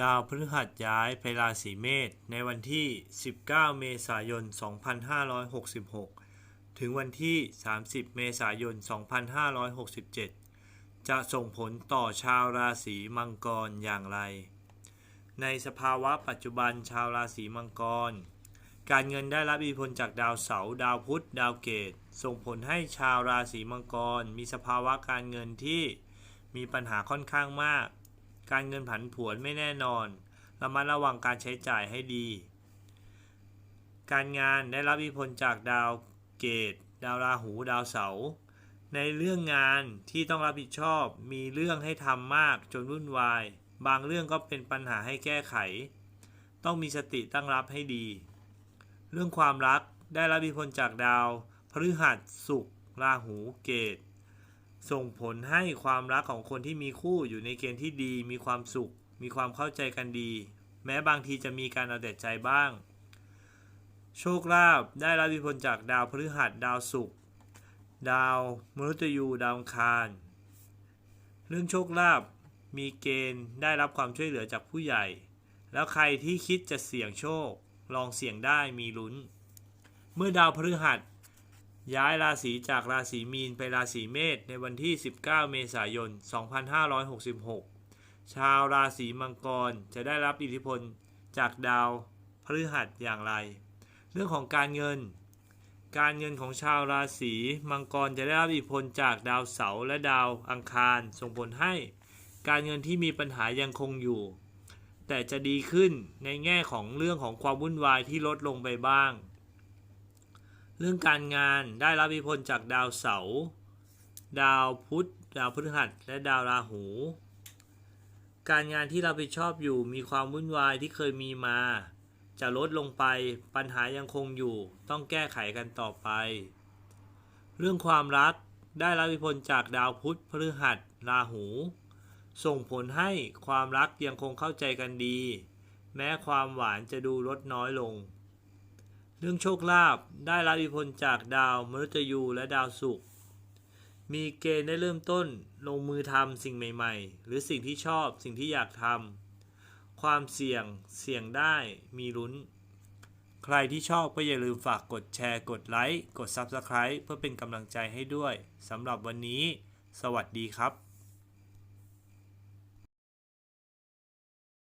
ดาวพฤหัสย้ายไปราศีเมษในวันที่ 19 เมษายน 2566 ถึงวันที่ 30 เมษายน 2567 จะส่งผลต่อชาวราศีมังกรอย่างไร ในสภาวะปัจจุบันชาวราศีมังกร การเงินได้รับอิทธิพลจากดาวเสาร์ดาวพุธ ดาวเกต ส่งผลให้ชาวราศีมังกร มีสภาวะการเงินที่มีปัญหาค่อนข้างมาก การเงินผันผวนไม่แน่นอนระมัดระวังการใช้จ่ายให้ดี การงานได้รับอิทธิพลจากดาวเกต ดาวราหู ดาวเสาร์ในเรื่องงานที่ต้องรับผิดชอบมีเรื่องให้ทำมากจนวุ่นวาย บางเรื่องก็เป็นปัญหาให้แก้ไข ต้องมีสติตั้งรับให้ดี เรื่องความรักได้รับอิทธิพลจากดาว พฤหัสศุกร์ราหูเกต ส่งผลให้ความรักของคนที่มีคู่อยู่ในเกณฑ์ที่ดี มีความสุข มีความเข้าใจกันดี แม้บางทีจะมีการเอาแต่ใจบ้าง โชคลาภได้รับอิทธิพลจากดาวพฤหัสดาวศุกร์ดาวมฤตยูดาวคาร เรื่องโชคลาภมีเกณฑ์ได้รับความช่วยเหลือจากผู้ใหญ่ แล้วใครที่คิดจะเสี่ยงโชค ลองเสี่ยงได้มีลุ้น เมื่อดาวพฤหัส ย้ายราศีจากราศีมีนไปราศีเมษในวันที่ 19 เมษายน 2566 ชาวราศีมังกรจะได้รับอิทธิพลจากดาวพฤหัสอย่างไร เรื่องของการเงิน การเงินของชาวราศีมังกรจะได้รับอิทธิพลจากดาวเสาร์และดาวอังคาร ส่งผลให้การเงินที่มีปัญหายังคงอยู่ แต่จะดีขึ้นในแง่ของเรื่องของความวุ่นวายที่ลดลงไปบ้าง เรื่องการงานได้รับอิทธิพลจากดาวเสาร์ดาวพุธดาวพฤหัสและดาวราหู การงานที่เราไปชอบอยู่มีความวุ่นวายที่เคยมีมา จะลดลงไปปัญหายังคงอยู่ ต้องแก้ไขกันต่อไป เรื่องความรักได้รับอิทธิพลจากดาวพุธพฤหัสราหู ส่งผลให้ความรักยังคงเข้าใจกันดี แม้ความหวานจะดูลดน้อยลง เรื่องโชคลาภได้รับอิทธิพลจากดาวมฤตยูและดาวศุกร์มีเกณฑ์ได้เริ่มต้นลงมือทำสิ่งใหม่ ๆ หรือสิ่งที่ชอบสิ่งที่อยากทำความเสี่ยงเสี่ยงได้มีลุ้น ใครที่ชอบก็อย่าลืมฝากกดแชร์ กดไลค์ กด Subscribe เพื่อเป็นกำลังใจให้ด้วยสำหรับวันนี้ สวัสดีครับ